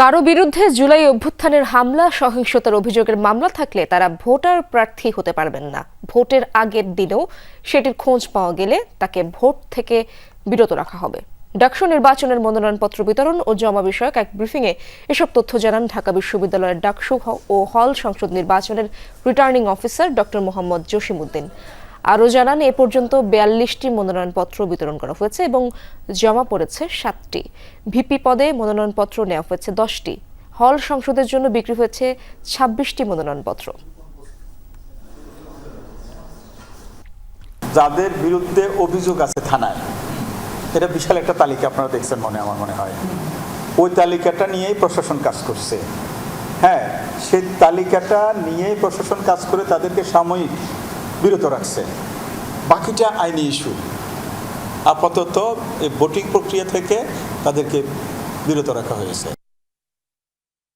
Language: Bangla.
কারও বিরুদ্ধে জুলাই অভ্যুত্থানের হামলা, সহিংসতার অভিযোগের মামলা থাকলে তারা ভোটার প্রার্থী হতে পারবেন না। ভোটের আগের দিনেও সেটির খোঁজ পাওয়া গেলে তাকে ভোট থেকে বিরত রাখা হবে। ডাকসু নির্বাচনের মনোনয়নপত্র বিতরণ ও জমা বিষয়ক এক ব্রিফিংয়ে এসব তথ্য জানান ঢাকা বিশ্ববিদ্যালয়ের ডাকসু ও হল সংসদ নির্বাচনের returning officer doctor Mohammad Jasimuddin. আরও জানান, এ পর্যন্ত বিয়াল্লিশটি মনোনয়নপত্র বিতরণ করা হয়েছে এবং জমা পড়েছে সাতটি। ভিপি পদে মনোনয়নপত্র নেওয়া হয়েছে দশটি। হল সংসদের জন্য বিক্রি হয়েছে ছাব্বিশটি মনোনয়নপত্র। যাদের বিরুদ্ধে অভিযোগ আছে থানায়, এটা বিশাল একটা তালিকা আপনারা দেখছেন মনে, আমার মনে হয়। ওই তালিকাটা নিয়েই প্রশাসন কাজ করছে। হ্যাঁ সেই তালিকাটা নিয়েই প্রশাসন কাজ করে তাদেরকে সাময়িক বিরত রাখছে। বাকিটা আইনি ইস্যু। আপাতত এই ভোটিং প্রক্রিয়া থেকে তাদেরকে বিরত রাখা হয়েছে।